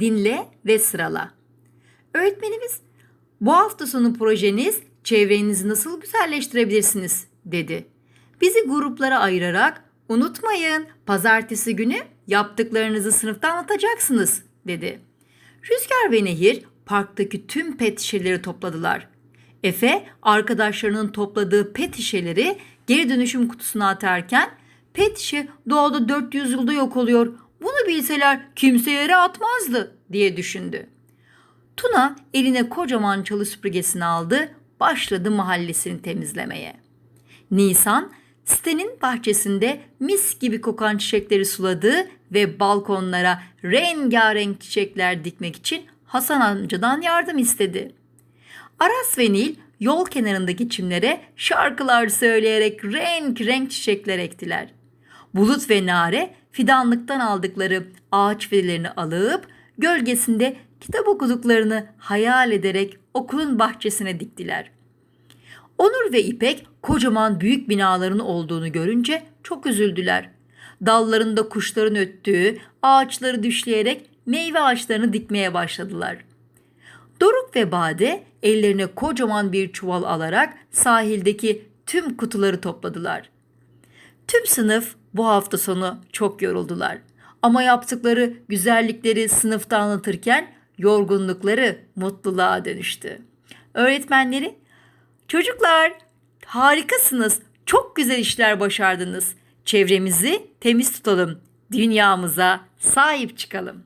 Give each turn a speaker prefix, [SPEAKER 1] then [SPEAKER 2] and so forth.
[SPEAKER 1] dinle ve sırala. Öğretmenimiz bu hafta sonu projeniz çevrenizi nasıl güzelleştirebilirsiniz dedi. Bizi gruplara ayırarak unutmayın pazartesi günü yaptıklarınızı sınıfta anlatacaksınız dedi. Rüzgar ve Nehir parktaki tüm pet şişeleri topladılar. Efe arkadaşlarının topladığı pet şişeleri geri dönüşüm kutusuna atarken pet şişe doğada 400 yılda yok oluyor. Bunu bilseler kimse yere atmazdı diye düşündü. Tuna eline kocaman çalı süpürgesini aldı, başladı mahallesini temizlemeye. Nisan, sitenin bahçesinde mis gibi kokan çiçekleri suladı ve balkonlara rengarenk çiçekler dikmek için Hasan amcadan yardım istedi. Aras ve Nil yol kenarındaki çimlere şarkılar söyleyerek renk renk çiçekler ektiler. Bulut ve Nare fidanlıktan aldıkları ağaç fidelerini alıp gölgesinde kitap okuduklarını hayal ederek okulun bahçesine diktiler. Onur ve İpek kocaman büyük binaların olduğunu görünce çok üzüldüler. Dallarında kuşların öttüğü, ağaçları düşleyerek meyve ağaçlarını dikmeye başladılar. Doruk ve Bade ellerine kocaman bir çuval alarak sahildeki tüm kutuları topladılar. Tüm sınıf bu hafta sonu çok yoruldular. Ama yaptıkları güzellikleri sınıfta anlatırken yorgunlukları mutluluğa dönüştü. Öğretmenleri, çocuklar harikasınız, çok güzel işler başardınız. Çevremizi temiz tutalım, dünyamıza sahip çıkalım.